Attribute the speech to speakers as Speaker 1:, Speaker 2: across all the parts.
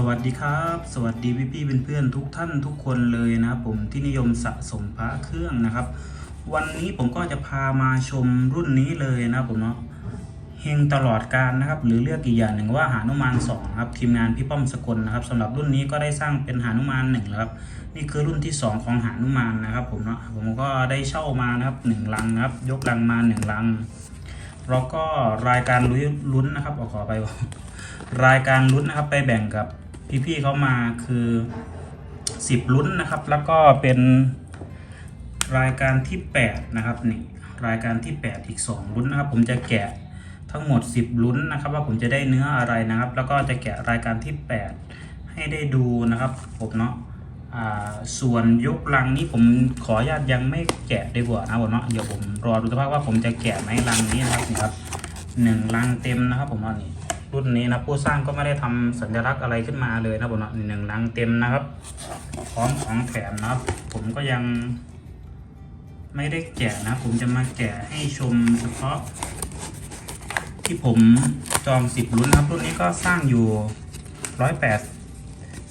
Speaker 1: สวัสดีครับ สวัสดีพี่พี่ๆเพื่อนๆทุกท่านทุกคนเลยนะครับผมที่นิยมสะสมพระเครื่องนะครับ วันนี้ผมก็จะพามาชมรุ่นนี้เลยนะผมเนาะเฮงตลอดการนะครับ หรือเรียกอีกอย่างหนึ่งว่าหานุมานสองนะครับทีมงานพี่ป้อมสกลนะครับสำหรับรุ่นนี้ก็ได้สร้างเป็นหานุมานหนึ่งแล้วครับนี่คือรุ่นที่สองของหานุมานนะครับ ผมเนาะผมก็ได้เช่ามานะครับหนึ่งลังนะครับ ยกลังมาหนึ่งลังแล้วก็รายการลุ้นนะครับอขอไปรายการลุ้นนะครับไปแบ่งกับ พี่ๆเขามาคือ 10 ลุ้นนะครับ แล้วก็เป็นรายการที่ 8 นะครับนี่รายการที่ 8 อีก 2 ลุ้นนะครับ ผมจะแกะทั้งหมด 10 ลุ้นนะครับ ว่าผมจะได้เนื้ออะไรนะครับ แล้วก็จะแกะรายการที่ 8 ให้ได้ดูนะครับผมเนาะส่วนยกลังนี้ผมขออนุญาตยังไม่แกะดีกว่านะผมเนาะเดี๋ยวผมรอดูสภาพว่าผมจะแกะไหมลังนี้นะครับนี่ครับหนึ่งลังเต็มนะครับผมเนาะนี่ รุ่นนี้นะผู้สร้างก็ไม่ได้ทำสัญลักษณ์อะไรขึ้นมาเลยนะผมนะหนึ่งลังเต็มนะครับ พร้อมของแถมนะครับ ผมก็ยัง ไม่ได้แกะนะ ผมจะมาแกะให้ชมเฉพาะ ที่ผมจองสิบรุ่นนะครับ รุ่นนี้ก็สร้างอยู่ร้อยแปด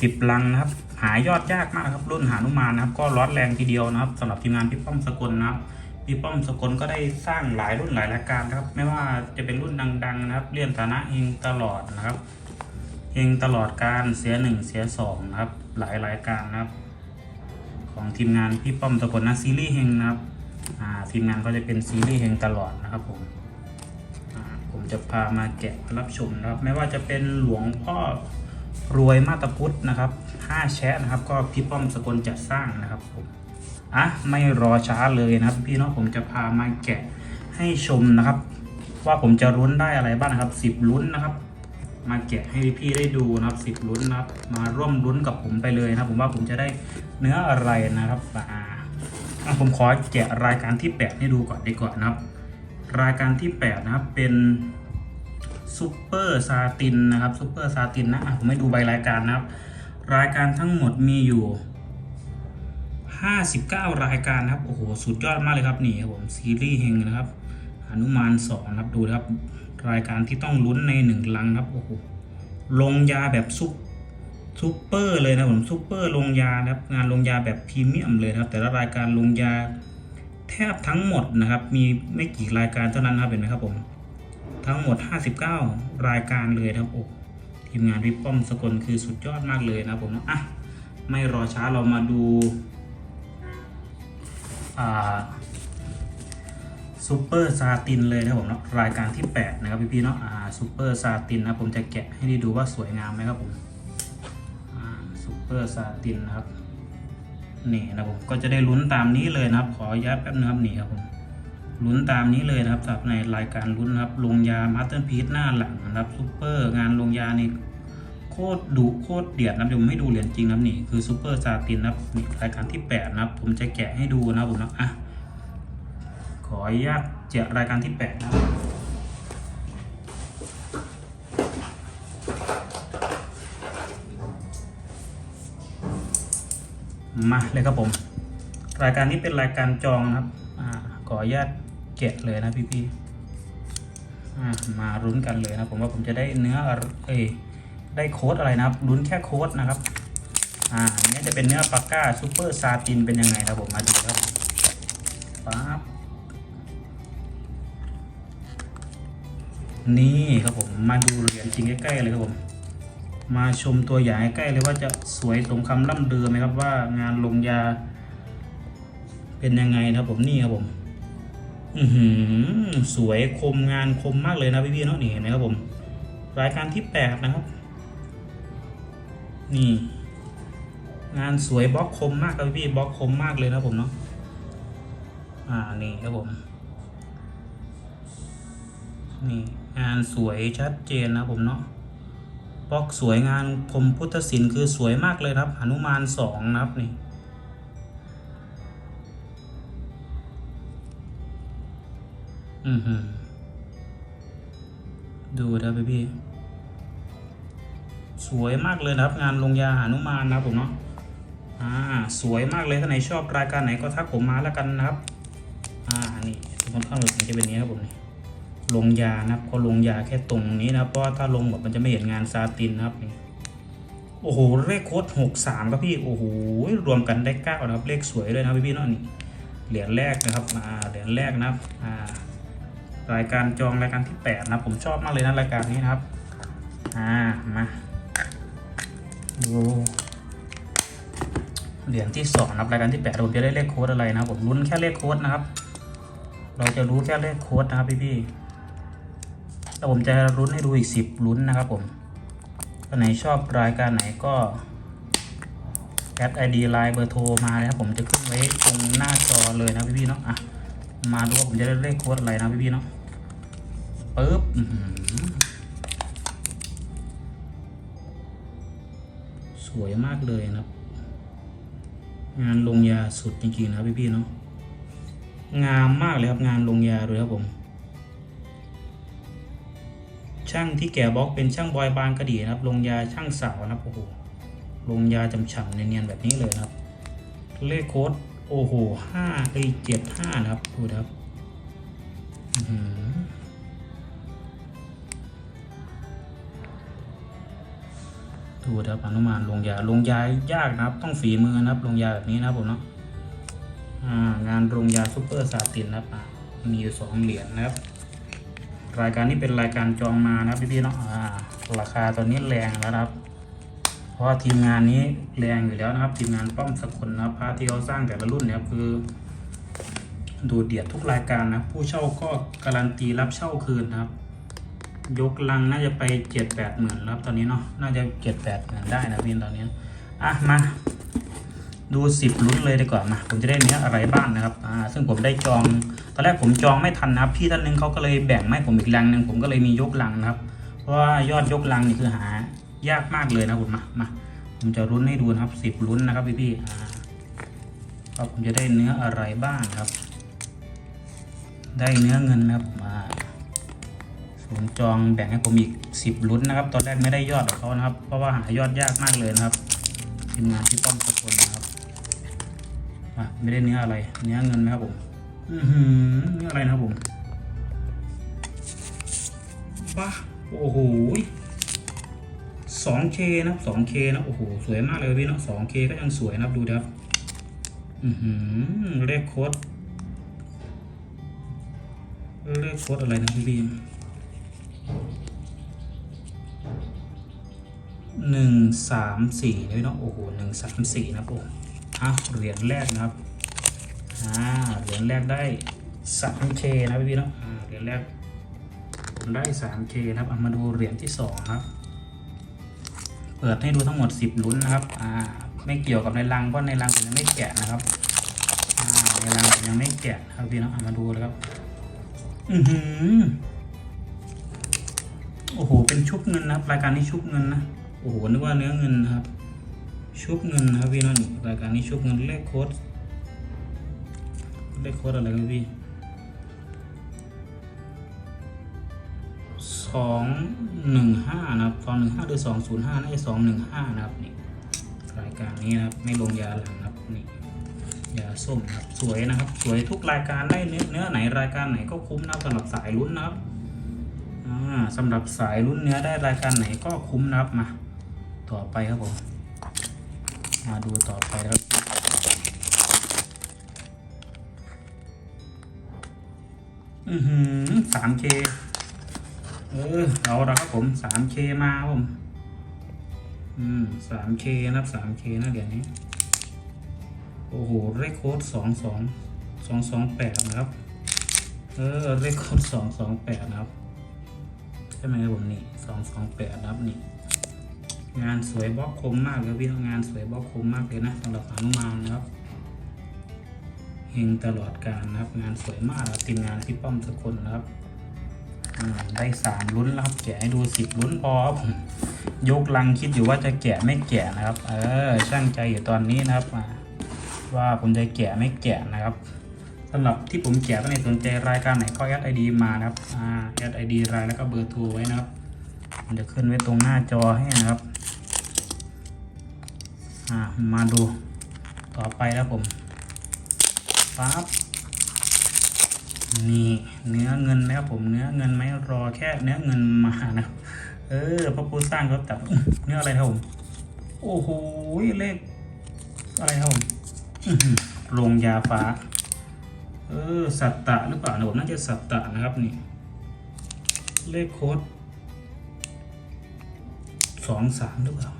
Speaker 1: สิบลังนะครับ หายอดยากมากครับ รุ่นหานุมานนะครับ ก็ร้อนแรงทีเดียวนะครับสำหรับทีมงานพี่ป้อมสกลนะครับ พี่ป้อมสกลก็ได้สร้างหลายรุ่นหลายรายการครับ ไม่ว่าจะเป็นรุ่นดังๆนะครับเลื่อนฐานะเฮงตลอดนะครับเฮงตลอดการเสียหนึ่งเสียสองนะครับหลายรายการนะครับ ของทีมงานพี่ป้อมสกลนะซีรีส์เฮงนะครับทีมงานก็จะเป็นซีรีส์เฮงตลอดนะครับผมผมจะพามาแกะรับชมนะครับ ไม่ว่าจะเป็นหลวงพ่อรวยมาตรพุทธนะครับห้าแชะนะครับ ก็พี่ป้อมสกลจัดสร้างนะครับผม อะไม่รอช้าเลยนะครับ พี่น้องผมจะพามาแกะให้ชมนะครับ ว่าผมจะลุ้นได้อะไรบ้างนะครับสิบลุ้นนะครับ มาแกะให้พี่ๆได้ดูนะครับสิบลุ้นนะครับ มาร่วมลุ้นกับผมไปเลยนะครับ ผมว่าผมจะได้เนื้ออะไรนะครับอ่าผมขอแกะรายการที่ 8 ให้ดูก่อนดีกว่านะครับ รายการที่ 8 นะครับเป็นซูเปอร์ซาตินนะครับซูเปอร์ซาตินนะผมให้ดูใบรายการนะครับ รายการทั้งหมดมีอยู่ 59 รายการนะครับ โอ้โห สุดยอดมากเลยครับนี่ครับผมซีรีส์เฮงนะครับหนุมานสองนะครับดูครับ รายการที่ต้องลุ้นในหนึ่งลังครับโอ้โหลงยาแบบซุปซุปเปอร์เลยนะผมซุปเปอร์ลงยาครับงานลงยาแบบพรีเมียมเลยครับ แต่ละรายการลงยาแทบทั้งหมดนะครับ มีไม่กี่รายการเท่านั้นนะครับเห็นไหมครับผมทั้งหมด 59 รายการเลยนะครับโอ้ทีมงานพี่ป้อมสกลคือสุดยอดมากเลยนะครับผมอะไม่รอช้าเรามาดู ซูเปอร์ซาตินเลยนะผมเนาะรายการที่ 8 นะครับพี่ๆเนาะอ่าซูเปอร์ซาตินนะผมจะแกะให้ได้ดูว่าสวยงามไหมครับผมอ่าซูเปอร์ซาตินนะครับนี่นะผมก็จะได้ลุ้นตามนี้เลยนะครับ ขอย้ายแป๊บนึงครับนี่ครับผมลุ้นตามนี้เลยนะครับสำหรับในรายการลุ้นนะครับลงยามาสเตอร์พีซหน้าหลังนะครับซูเปอร์งานลงยานี่ โคตรดุโคตรเดือดนะเดี๋ยวผมให้ดูเหรียญจริงนะนี่คือซูเปอร์ซาตินนะนี่รายการที่8นะครับผมจะแกะให้ดูนะผมนะอะขออนุญาตเจาะรายการที่8นะมาเลยครับผม รายการนี้เป็นรายการจองนะครับอาขออนุญาตแกะเลยนะพี่ๆมารุ้นกันเลยนะผมว่าผมจะได้เนื้อเอ้ ได้โค้ดอะไรนะครับรุ้นแค่โค้ดนะครับ อ่าอันนี้จะเป็นเนื้อปากก้าซูเปอร์ซาตินเป็นยังไงครับผมมาดูครับปั๊บนี่ครับผมมาดูเหรียญจริงใกล้ๆเลยครับผม มาชมตัวอย่างใกล้เลยว่าจะสวยสมคำล่ำเดือไหมครับว่างานลงยา เป็นยังไงนะครับผมนี่ครับผม อือหือสวยคมงานคมมากเลยนะพี่ๆเนาะนี่เห็นไหมครับผมรายการที่แปดนะครับ นี่ งานสวยบล็อกคมมากครับพี่บล็อกคมมากเลยนะผมเนาะอ่านี่ครับผมนี่งานสวยชัดเจนนะผมเนาะบล็อกสวยงานคมพุทธศิลป์คือสวยมากเลยครับหนุมานสองนะครับนี่อือหือดูนะพี่ สวยมากเลยนะครับ งานลงยาหนุมานนะผมเนาะอ่าสวยมากเลยถ้าไหนชอบรายการไหนก็ทักผมมาแล้วกันนะครับอ่านี่ทุกคนข้าหรือจะเป็นนี้ครับผมนี่ลงยานะครับก็ลงยาแค่ตรงนี้นะเพราะว่าถ้าลงหมดมันจะไม่เห็นงานซาตินนะครับนี่โอ้โหเลขโค้ดหกสามครับพี่โอ้โหรวมกันได้เก้านะครับเลขสวยเลยนะพี่พี่เนาะนี่เหรียญแรกนะครับอ่าเหรียญแรกนะครับอ่ารายการจองรายการที่แปดนะผมชอบมากเลยนะรายการนี้นะครับอ่ามา เหรียญที่สองนะครับรายการที่แปดผมจะได้เลขโค้ดอะไรนะผมลุ้นแค่เลขโค้ดนะครับ เราจะรู้แค่เลขโค้ดนะครับพี่พี่แล้วผมจะลุ้นให้ดูอีกสิบลุ้นนะครับผมคนไหนชอบรายการไหนก็แอดไอดีไลน์เบอร์โทรมาเลยครับผมจะขึ้นไว้ตรงหน้าจอเลยนะพี่พี่เนาะอะมาดูว่าผมจะได้เลขโค้ดอะไรนะพี่พี่เนาะปึ๊บ สวยมากเลยนะครับ งานลงยาสุดจริงๆนะพี่ๆเนาะงามมากเลยครับงานลงยาด้วยครับผม ช่างที่แกะบล็อกเป็นช่างบอยบางกระดีนะครับ ลงยาช่างสาวนะครับโอ้โหลงยาจำฉ่ำเนียนๆแบบนี้เลยนะครับ เลขโค้ดโอ้โหห้าไอเจ็ดห้านะครับดูครับ ดูครับอนุมานลงยาลงยายากนะครับ ต้องฝีมือนะครับลงยาแบบนี้นะผมเนาะงานลงยาซูเปอร์ซาตินนะครับมีอยู่สองเหรียญนะครับ รายการนี้เป็นรายการจองมานะพี่ๆเนาะราคาตอนนี้แรงแล้วครับเพราะทีมงานนี้แรงอยู่แล้วนะครับ ทีมงานป้อมสกุลนะครับพาที่เขาสร้างแต่ละรุ่นเนี่ยคือดูเดือดทุกรายการนะ ผู้เช่าก็การันตีรับเช่าคืนนะครับ ยกลังน่าจะไปเจ็ดแปดหมื่นแล้วครับตอนนี้เนาะน่าจะเจ็ดแปดหมื่นได้นะพี่ตอนนี้อะมาดูสิบลุ้นเลยดีกว่ามาผมจะได้เนื้ออะไรบ้างนะครับอ่าซึ่งผมได้จองตอนแรกผมจองไม่ทันนะครับ พี่ท่านหนึงเขาก็เลยแบ่งให้ผมอีกลังหนึ่งผมก็เลยมียกลังนะครับ เพราะว่ายอดยกลังนี่คือหายากมากเลยนะผมมามาผมจะลุ้นให้ดูนะครับสิบลุ้นนะครับพี่พี่ๆอ่าว่าผมจะได้เนื้ออะไรบ้างครับ ได้เนื้อเงินนะครับมา ศูนย์จองแบ่งให้ผมอีกสิบลุ้นนะครับ ตอนแรกไม่ได้ยอดของเขานะครับ เพราะว่าหายอดยากมากเลยนะครับทีมงานที่ป้อมสกลนะครับอะไม่ได้เนื้ออะไร เนื้อเงินไหมครับผมอือหือเนื้ออะไรนะครับผมว้าโอ้โหสองเคนะสองเคนะโอ้โหสวยมากเลยพี่เนาะสองเคก็ยังสวยนะครับดูครับอือหือเลขโค้ดเลขโค้ดอะไรนะพี่บีม หนึ่งสามสี่เลยเนาะโอ้โหหนึ่งสามสี่นะผมอะเหรียญแรกนะครับอ่าเหรียญแรกได้สามเคนะพี่พี่เนาะอ่าเหรียญแรกผมได้สามเคนะครับเอามาดูเหรียญที่สองครับ เปิดให้ดูทั้งหมดสิบลุ้นนะครับอ่าไม่เกี่ยวกับในรังเพราะในรังผมยังไม่แกะนะครับอ่าในรังผมยังไม่แกะครับพี่เนาะเอามาดูเลยครับ อือหือ อ้โห เป็นชุบเงินนะครับ รายการนี้ชุบเงินนะ โอ้โห นึกว่าเนื้อเงินนะครับ ชุบเงินนะครับพี่น้องรายการนี้ชุบเงินเลขโค้ด เลขโค้ดอะไรครับพี่สองหนึ่งห้านะครับสองหนึ่งห้าหรือสองศูนย์ห้าน่าจะสองหนึ่งห้านะครับนี่รายการนี้นะครับ ไม่ลงยาหลังนะครับนี่ยาส้มนะครับ สวยนะครับ สวยทุกรายการได้เนื้อเนื้อไหนรายการไหนก็คุ้มนะสำหรับสายลุ้นนะครับ สำหรับสายลุ้นเนื้อได้รายการไหนก็คุ้มรับมา ต่อไปครับผม มาดูต่อไปครับ อือหือสามเคเออเอาละครับผมสามเคมาครับผม อืมสามเคนะครับสามเคนะเดี๋ยวนี้ โอ้โห เลขโค้ดสองสองสองสองแปดนะครับ เออ เลขโค้ดสองสองแปดนะครับ ช่ไหมครับผมนี่สองสองแปดนะครับนี่ งานสวยบล็อกคมมากเลยพี่น้องงานสวยบล็อกคมมากเลยนะสำหรับหานุมานนะครับเฮงตลอดการนะครับ งานสวยมากครับทีมงานที่ป้อมสกลนะครับได้สามลุ้นแล้วครับแกะให้ดูสิบลุ้นพอครับผมยกลังคิดอยู่ว่าจะแกะไม่แกะนะครับ เออช่างใจอยู่ตอนนี้นะครับอ่าว่าผมจะแกะไม่แกะนะครับ สำหรับที่ผมแกะก็ในสนใจรายการไหนก็แอดไอดีมานะครับอ่าแอดไอดีรายแล้วก็เบอร์โทรไว้นะครับผมจะขึ้นไว้ตรงหน้าจอให้นะครับอ่ามาดูต่อไปแล้วผมปั๊บนี่เนื้อเงินนะครับผมเนื้อเงินไม่รอแค่เนื้อเงินมานะเออพระผู้สร้างเขาตัดอื้อเนื้ออะไรครับผมโอ้โหเลขอะไรครับผมอื้อหือโรงยาฟ้า เออ สัตตะหรือเปล่านะผมน่าจะสัตตะนะครับนี่ เลขโค้ดสองสามหรือเปล่า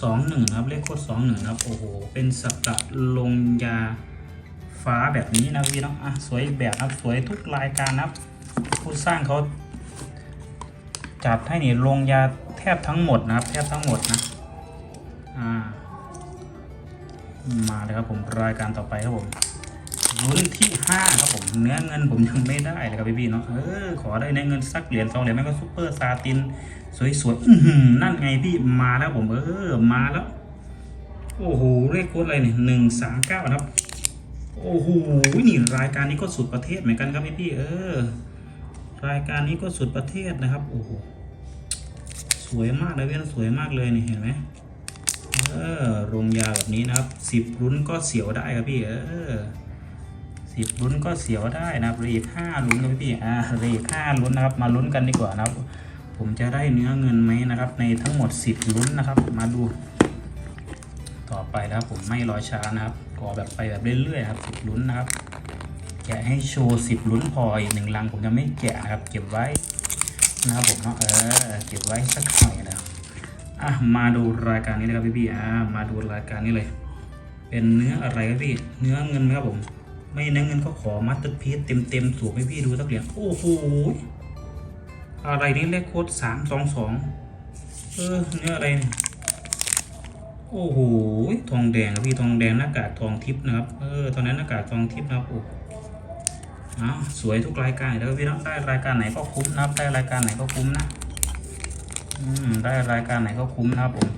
Speaker 1: สองหนึ่งนะครับ เลขโค้ดสองหนึ่งนะครับ โอ้โห เป็นสัตตะลงยาฟ้าแบบนี้นะพี่เนาะอะสวยแบบนะครับ สวยทุกรายการนะครับ ผู้สร้างเขาจัดให้นี่ลงยาแทบทั้งหมดนะครับ แทบทั้งหมดนะ อ่า มาเลยครับผมรายการต่อไปครับผมรุ่นที่ห้าครับผมเนื้อเงินผมยังไม่ได้เลยครับพี่ๆเนาะเออขอได้เนื้อเงินสักเหรียญสองเหรียญไม่ก็ซุปเปอร์ซาติน สวยๆนั่นไงพี่มาแล้วผมเออมาแล้ว โอ้โหเลขโค้ดอะไรเนี่ยหนึ่งสามเก้าครับโอ้โหนี่รายการนี้ก็สุดประเทศเหมือนกันครับพี่พี่ๆเออ รายการนี้ก็สุดประเทศนะครับโอ้โหสวยมากเลยเว้ยสวยมากเลยนี่เห็นไหม เออโรงยาแบบนี้นะครับสิบลุ้นก็เสียวได้ครับพี่ เออสิบลุ้นก็เสียวได้นะครับเหรียญห้าลุ้นครับพี่อ่าเรียญห้าลุ้นนะครับ มาลุ้นกันดีกว่านะครับ ผมจะได้เนื้อเงินไหมนะครับ ในทั้งหมดสิบลุ้นนะครับ มาดู ต่อไปนะครับผมไม่รอช้านะครับขอแบบไปแบบเรื่อยๆครับสิบลุ้นนะครับแกะให้โชว์สิบลุ้นพออีกหนึ่งลังผมจะไม่แกะครับ เก็บไว้นะครับผมเนาะเออเก็บไว้สักหน่อยนะ อะมาดูรายการนี้เลยครับพี่พี่อ่ามาดูรายการนี้เลย เป็นเนื้ออะไรครับพี่ เนื้อเงินไหมครับผม ไม่เนื้อเงินก็ขอมัตเตอร์พีซเต็มเต็มๆสูบให้พี่ดูสักเหรียญโอ้โหอะไรนี่เลขโค้ดสามสองสองเออเนื้ออะไรเนี่ยโอ้โหทองแดงครับพี่ทองแดงหน้ากากทองทิพย์นะครับเออตอนนั้นหน้ากากทองทิพย์นะครับโอ้อ้าวสวยทุกรายการแล้วพี่เนาะได้รายการไหนก็คุ้มนะครับได้รายการไหนก็คุ้มนะ ได้รายการไหนก็คุ้มนะครับผม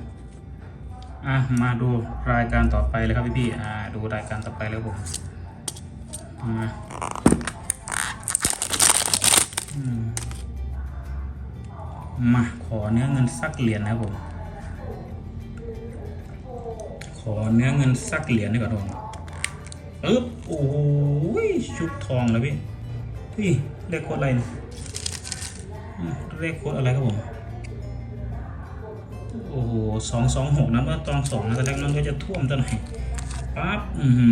Speaker 1: อะมาดูรายการต่อไปเลยครับพี่พี่อ่าดูรายการต่อไปเลยผมมาอมาขอเนื้อเงินสักเหรียญนะครับผม ขอเนื้อเงินสักเหรียญดีกว่าทุกคนปึ๊บโอ้ยชุบทองแล้วพี่พี่เลขโค้ดอะไรเนี่ยอืมเลขโค้ดอะไรครับผม สองสองหกนะเมื่อตอนสองนะแสดงมันก็จะท่วมตัวไหนอยปั๊บอือหื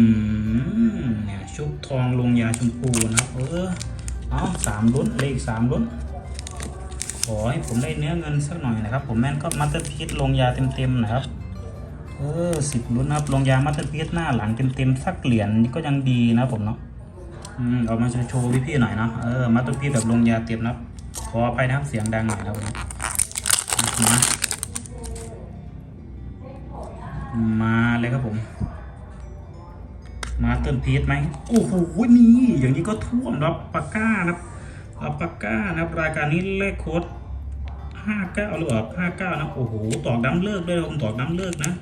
Speaker 1: อเนี่ยชุบทองลงยาชมพูนะครับเออเอาสามลุ้นเลขสามลุ้นขอให้ผมได้เนื้อเงินสักหน่อยนะครับ ผมแม่นก็มัตเตอร์พีซลงยาเต็มๆนะครับ เออสิบลุ้นนะครับลงยามัตเตอร์พีซหน้าหลังเต็มๆสักเหรียญนี่ก็ยังดีนะผมเนาะอืมเอามาโชว์พี่ๆหน่อยนะเออมัตเตอร์พีซแบบลงยาเต็มนะขออภัยนะครับเสียงดังหน่อยนะครับผม มาเลยครับผม มาเติมพีชไหมโอ้โหนี่อย่างนี้ก็ท่วมรับปากก้านะครับอัปากก้านะครับรายการนี้เลขโค้ดห้าเก้าหรือเปล่าห้าเก้านะโอ้โหตอกน้ำเลิกด้วยผมตอกน้ำเลิกนะ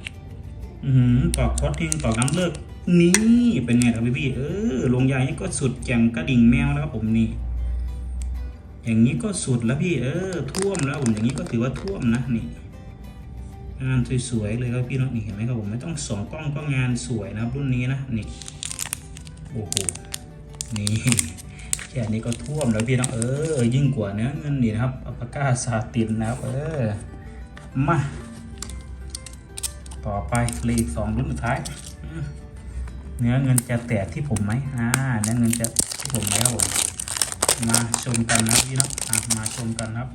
Speaker 1: อือหือตอกโคอสเทงตอกน้ำเลิก นี่เป็นไงครับพี่พี่เออลงยานี่ก็สุดแจ่งกระดิ่งแมวแล้วครับผมนี่อย่างนี้ก็สุดแล้วพี่เออท่วมแล้วผมอย่างนี้ก็ถือว่าท่วมนะนี่ งานสวยๆเลยครับพี่น้องนี่เห็นไหมครับผมไม่ต้องสองกล้องก็งานสวยนะครับรุ่นนี้นะนี่โอ้โหนี่แค่นี้ก็ท่วมแล้วพี่น้องเออ ยิ่งกว่าเนื้อเงินนี่นะครับอัปก้าซาตินนะครับเออมาต่อไปเหลขอีกสองรุ่นสุดท้าย เนื้อเงินจะแตกที่ผมไหมอ่าเนื้อเงินจะที่ผมไหมครับผมมาชมกันนะพี่น้องมาชมกันครับ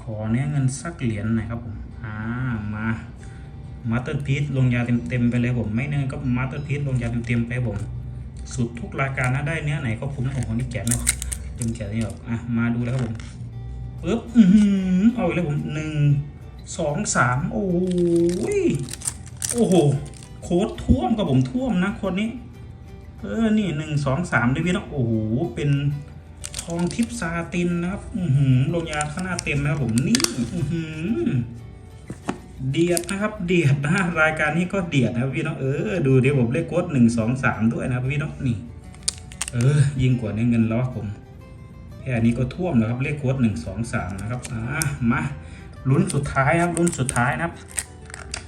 Speaker 1: ขอเนื้อเงินสักเหรียญหน่อยครับผม อ่า มามาสเตอร์พีซลงยาเต็มๆไปเลยผม ไม่เนื้อก็มาสเตอร์พีซลงยาเต็มๆไปผม สุดทุกรายการนะได้เนื้อไหนก็คุ้มนะผมคนนี้แกะไม่ดึงแกะนี่ออก อะ มาดูแล้วครับผมปึ๊บอือหือเอาอีกแล้วผมหนึ่งสองสามโอ้ยโอ้โห โค้ดท่วมกับผมท่วมนะคนนี้ เออ นี่หนึ่งสองสามได้วยพี่นะโอ้โห เป็น องทิพซาตินนะครับ อือหือลงยาข้างหน้าเต็มนะครับผมนี่อือหือเดียดนะครับ เดียดนะรายการนี้ก็เดียดนะพี่น้องเออดูเดี๋ยวผมเลขโค้ดหนึ่งสองสามด้วยนะพี่น้องนี่ เออ ยิ่งกว่าในเงินล้อผมแค่นี้ก็ท่วมแล้วครับเลขโค้ดหนึ่งสองสามนะครับอ่ามาลุ้นสุดท้ายครับลุ้นสุดท้ายนะครับ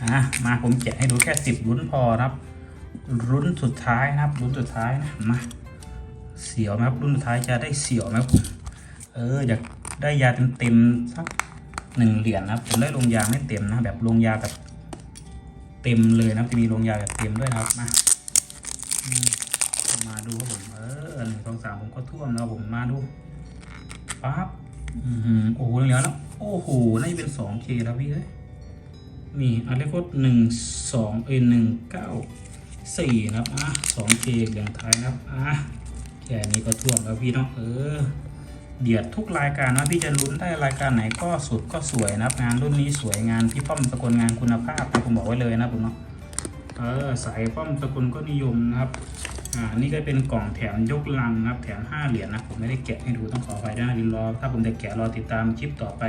Speaker 1: อ่ามาผมแจกให้ดูแค่สิบลุ้นพอนะครับลุ้นสุดท้ายนะครับลุ้นสุดท้ายนะมา เสียวไหมครับรุ่นสุดท้ายจะได้เสียวไหมครับผมเอออยากได้ยาเต็มๆสักหนึ่งเหรียญนะครับผมได้ลงยาไม่เต็มนะแบบลงยาแบบเต็มเลยนะจะมีลงยาแบบเต็มด้วยนะครับมามาดูครับผมเออหนึ่งสองสามผมก็ท่วมนะครับผมมาดูปั๊บโอ้โหเหลือแล้วโอ้โหน่าจะเป็นสองเคแล้วพี่เอ้ยนี่อันเลขดหนึ่งสองเอ้ยหนึ่งเก้าสี่นะครับอะสองเคเหรียญท้ายนะครับอะ แค่นี้ก็ท่วมแล้วพี่เนาะเออเดียดทุกรายการนะพี่จะลุ้นได้รายการไหนก็สุดก็สวยนะครับงานรุ่นนี้สวยงานพี่ป้อมสกลงานคุณภาพนะผมบอกไว้เลยนะผมเนาะเออสายป้อมสกลก็นิยมนะครับอ่านี่ก็เป็นกล่องแถมยกลังนะครับ แถมห้าเหรียญนะผมไม่ได้แกะให้ดูต้องขออภัยด้วยนะดินรอถ้าผมจะแกะรอติดตามคลิปต่อไป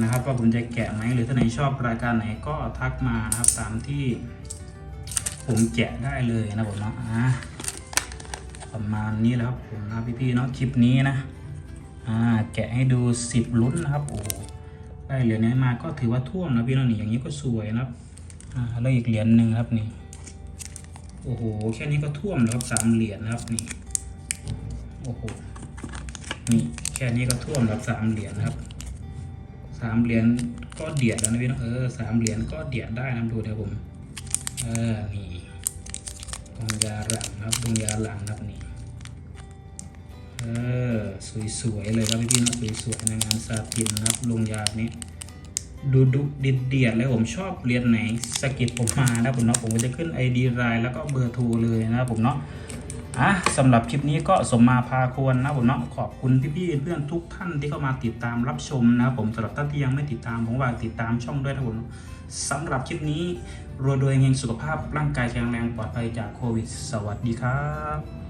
Speaker 1: นะครับว่าผมจะแกะไหมหรือถ้าไหนชอบรายการไหนก็ทักมานะครับตามที่ผมแกะได้เลยนะผมเนาะอ่า ประมาณนี้แล้วครับผมนะพี่ๆเนาะคลิปนี้นะอ่าแกะให้ดูสิบลุ้นนะครับโอ้ได้เหรียญนี้มาก็ถือว่าท่วมนะพี่น้องนี่อย่างนี้ก็สวยนะครับอ่าแล้วอีกเหรียญหนึ่งครับนี่โอ้โหแค่นี้ก็ท่วมแล้วครับสามเหรียญนะครับนี่โอ้โหนี่แค่นี้ก็ท่วมแล้วสามเหรียญนะครับสามเหรียญก็เดียดแล้วนะพี่น้องเออสามเหรียญก็เดียดได้นะดูเดี๋ยวผมเออนี่ ลงยาหลังครับลงยาหลังครับนี่เออสวยๆเลยครับพี่พี่ๆนะสวยๆในงานซาตินนะครับลงยานี้ดูดุเด็ดเดียดเลยผมชอบเรียนไหนสกิดผมมานะผมเนาะผมจะขึ้น ID รายแล้วก็เบอร์โทรเลยนะครับผมเนาะอะสำหรับคลิปนี้ก็สมมาพาควรนะผมเนาะขอบคุณพี่ๆเพื่อนทุกท่านที่เข้ามาติดตามรับชมนะครับผมสำหรับท่านที่ยังไม่ติดตามผมฝาติดตามช่องด้วยนะผมสำหรับคลิปนี้ รวยโดยเฮงสุขภาพร่างกายแข็งแรงปลอดภัยจากโควิด สวัสดีครับ